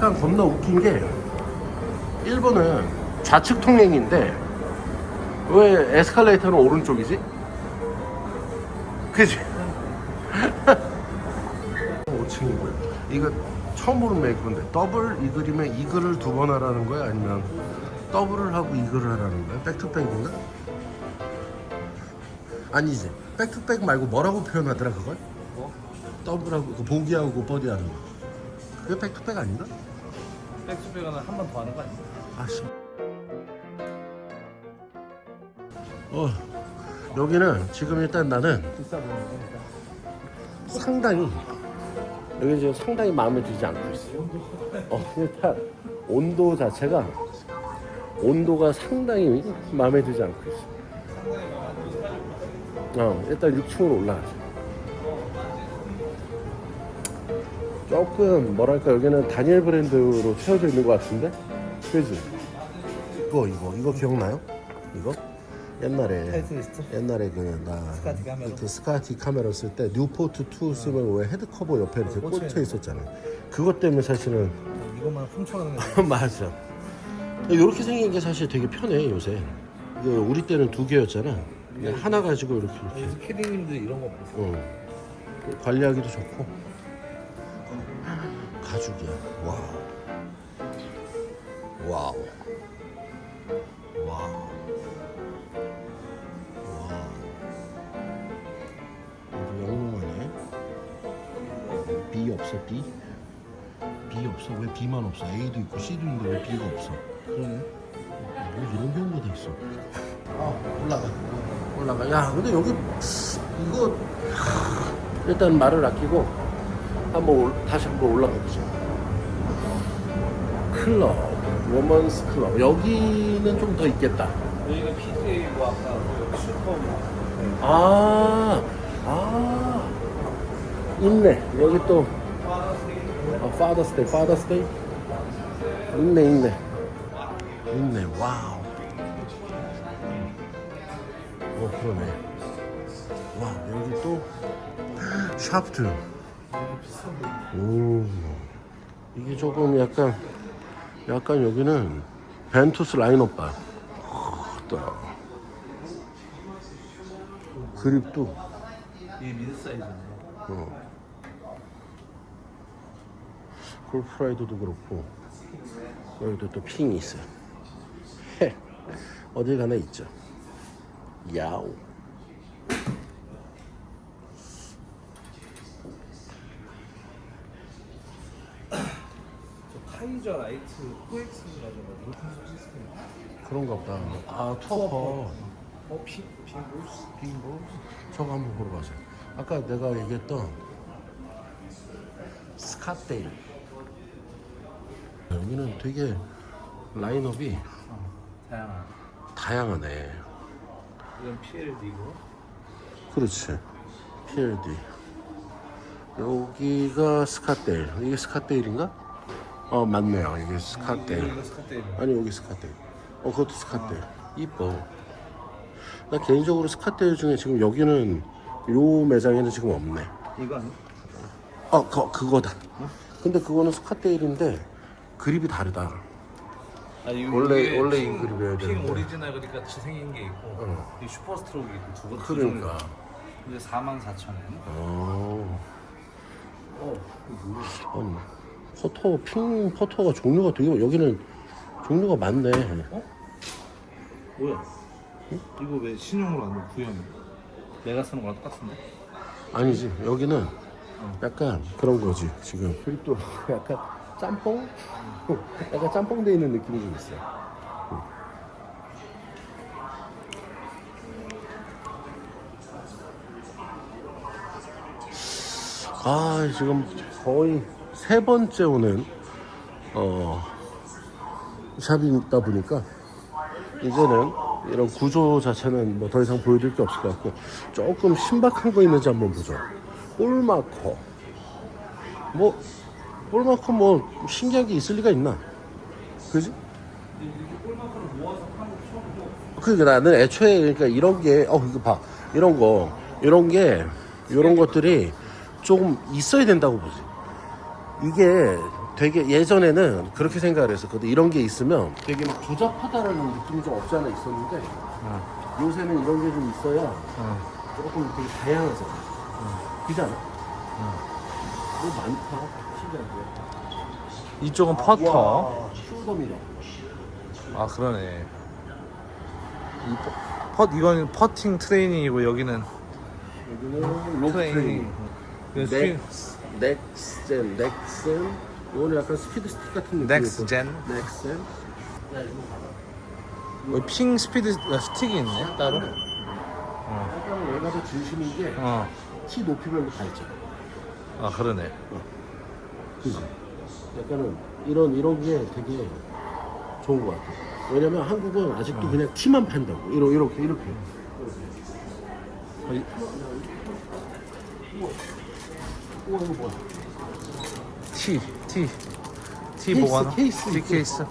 약간 겁나 웃긴 게 일본은 좌측 통행인데 왜 에스컬레이터는 오른쪽이지? 그지? 5층이고요. 이거 처음 보는 메이크인데 더블 이글이면 이글을 두 번 하라는 거야? 아니면 더블을 하고 이 글을 하라는 거야? 백투백인가? 아니지. 백투백 말고 뭐라고 표현하더라 그걸? 뭐? 더블하고 그 보기하고 버디하는 거. 그게 백투백 아닌가? 백스백은 한 번 더 하는 거 아니야? 아씨. 어 여기는 지금 일단 나는. 상당히 여기 지금 상당히 마음에 들지 않고 있어. 어 일단 온도 자체가 온도가 상당히 마음에 들지 않고 있어. 어 일단 6층으로 올라가자. 조금 뭐랄까 여기는 다니엘 브랜드로 채워져 있는 것 같은데, 그지? 이거 이거 이거 기억나요? 이거 옛날에? 옛날에 그나 스카티 카메라. 그 스카티 카메라 쓸 때 뉴포트 2 쓰면 왜 헤드 커버 옆에 이렇게 꽂혀 꽂혀 있었잖아요. 그것 때문에 사실은 이것만 훔쳐가는 거 맞아. 이렇게 생긴 게 사실 되게 편해 요새. 이거 우리 때는 두 개였잖아. 그냥 하나 가지고 이렇게 이렇게. 요새 캐디님들 이런 거 많이 써. 어. 관리하기도 좋고. 가죽이야. 와우. 와우. 와우. 와우. 이거 영롱하네. B 없어 B? B 없어 왜 B만 없어? A도 있고 C도 있는데 왜 B가 없어? 그러네. 뭐 이런 경우가 다 있어. 아 올라가 올라가. 야 근데 여기 이거 일단 말을 아끼고 한번 올- 다시 한번 올라가 보자. 클럽, 로먼스 클럽. 여기는 좀 더 있겠다. 여기가 PGA고 아까 그 슈퍼 아, 아, 있네. 여기 또 아, 파더스데이, 파더스데이. 있네, 있네. 있네, 와우. 어, 그러네. 와, 여기 또 샤프트. 오, 이게 조금 약간, 약간 여기는 벤투스 라인업 바. 또 그립도 이게 미드 사이즈네. 어. 골프라이더도 그렇고 여기도 또 핑이 있어요. 헤, 어딜 가나 있죠. 야오. 저 카이저 라이트 코엑스라고 노트북 시스템. 그런가 보다. 아 투어퍼. 어, 피, 핑볼스? 빙고 저거 한번 보러 가자. 아까 내가 얘기했던 스카테일. 여기는 되게 라인업이 다양한. 다양하네. 이건 PLD고. 그렇지. PLD. 여기가 스카테일. 이게 스카테일인가? 어 맞네요. 이게 스카테일. 아니 여기 스카테일. 어 그것도 스카테일. 이뻐. 나 개인적으로 스카테일 중에 지금 여기는 요 매장에는 지금 없네. 이거 아니? 어 그, 그거다. 근데 그거는 스카테일인데 그립이 다르다. 아, 이거 원래- 원래 핑- 이 그립이어야 핑 되는데. 오리지널 그립 같이 생긴 게 있고 어. 이 슈퍼 스트로크 있고 두 개. 그러니까. 근데 44,000원. 어. 어, 이거 뭐야? 아니, 퍼터 핑 퍼터가 종류가 되게 여기는 종류가 많네. 뭐야? 이거 왜 신용으로 안 돼? 구형이? 내가 쓰는 거랑 똑같은데? 아니지 여기는 약간 그런 거지 지금 그립도 약간 짬뽕 약간 짬뽕 돼 있는 느낌이 좀 있어. 응. 아 지금 거의 세 번째 오는 어 샵이다 보니까 이제는 이런 구조 자체는 뭐 더 이상 보여드릴 게 없을 것 같고 조금 신박한 거 있는지 한번 보죠. 볼마커. 뭐 볼마커 뭐 신기한 게 있을 리가 있나? 그지? 그러니까 나는 애초에 그러니까 이런 게어 이거 봐 이런 거 이런 게 이런 것들이 조금 있어야 된다고 보지. 이게 되게 예전에는 그렇게 생각을 했었거든. 이런 게 있으면 되게 막 조잡하다라는 느낌이 좀 없지 않아 있었는데 어. 요새는 이런 게 좀 있어야 어. 조금 되게 다양하잖아. 그지 않아? 뭐 많다. 신기하게. 이쪽은 퍼터. 와, 슈더미러. 아 그러네. 이 퍼, 퍼 이건 퍼팅 트레이닝이고 여기는 여기는 로프 트레이닝. 트레이닝. 넥, 스피- 넥센, 넥센. 이거는 약간 스피드 스틱 같은 느낌. 넥스젠. 넥센. 여기 핑 스피드 스틱이 있네 따로. 약간 얘가 더 진심인 게 어. 키 높이별로 다 있잖아. 아 그러네. 그지? 약간은 이런 이런 게 되게 좋은 것 같아. 왜냐면 한국은 아직도 어. 그냥 티만 판다고. 이렇게 이렇게 이렇게. 어, 이- 이거 뭐야? T T T 케이스, 보관함. 케이스 있고. 케이스.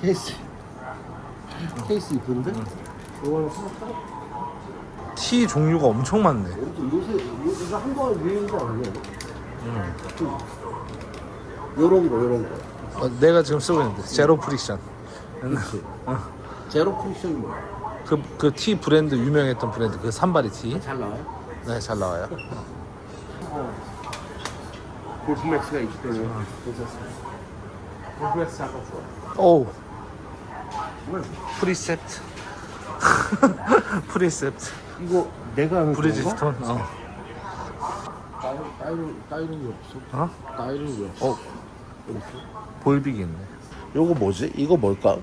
케이스. 케이스 이쁜데? 이거? T 종류가 엄청 많네. 요새 이거 한동안 유행인 거 아니야? 요런 거 요런 거. 어, 내가 지금 쓰고 있는데 제로 프릭션. 그렇지. 제로 쿠션 뭐. 그그 T 브랜드 유명했던 브랜드 그 산발이 T. 잘 나와요? 네 잘 나와요. 골프맥스가 있기 때문에 괜찮습니다. 골프맥스 아까 좋아. 오 프리셉트. 프리셉트. 이거 내가 하는? 브리지스톤. 어. 따이로 따이로 왜 없어? 어? 따이로 왜 없어? 어 볼빅이 있네. 요거 뭐지? 이거 뭘까?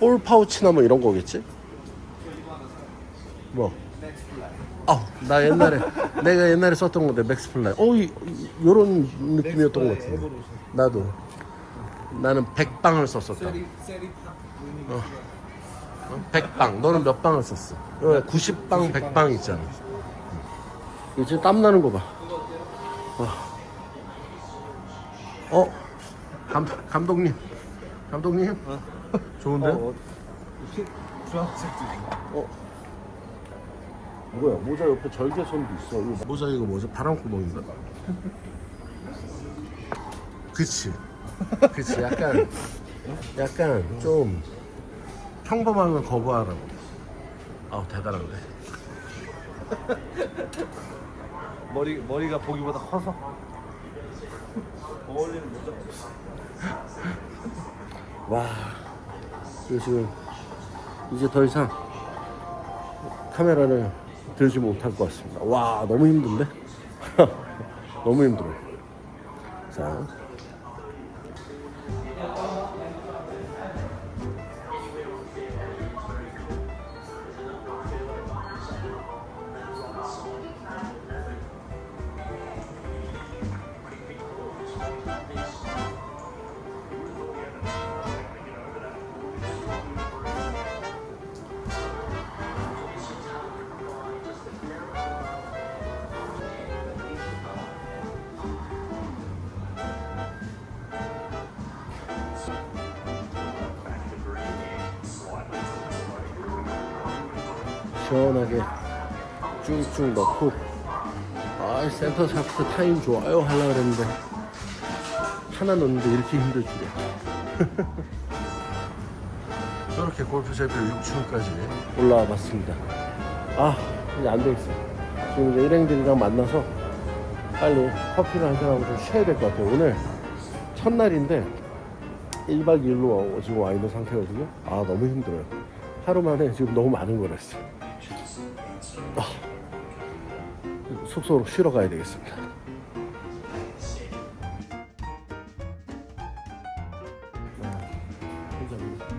볼 파우치나 뭐 이런 거겠지? 뭐? 아, 나 옛날에 내가 옛날에 썼던 건데 맥스플라이. 어, 이, 이- 요런 느낌이었던 것 같은데. 나도. 나는 100방을 썼었다. 어. 어? 100방. 너는 몇 방을 썼어? 90방, 100방 있잖아. 이거 지금 땀 나는 거 봐. 어? 어? 감, 감독님. 감독님? 좋은데? 어? 주황색도 뭐야 모자 옆에 절개선도 있어. 이거 모자 이거 뭐지? 바람구멍인가? 그치. 그치. 약간 약간 좀 평범한 걸 거부하라고. 아우 대단한데. 머리 머리가 보기보다 커서. 어울리는 모자. 와. 이거 지금 이제 더 이상 카메라를 들지 못할 것 같습니다 와 너무 힘든데? 너무 힘들어 자 시원하게 쭉쭉 넣고. 아 센터 샤프트 타임 좋아요 하려고 그랬는데 하나 넣는데 이렇게 힘들 줄이야 이렇게 골프 셰프 6층까지? 올라와 봤습니다. 아 이제 안 되겠어 지금 이제 일행들이랑 만나서 빨리 커피를 한잔하고 좀 쉬어야 될 것 같아요. 오늘 첫날인데 1박 2일로 지금 와 있는 상태거든요. 아 너무 힘들어요. 하루 만에 지금 너무 많은 걸 했어요 아, 숙소로 쉬러 가야 되겠습니다. 아,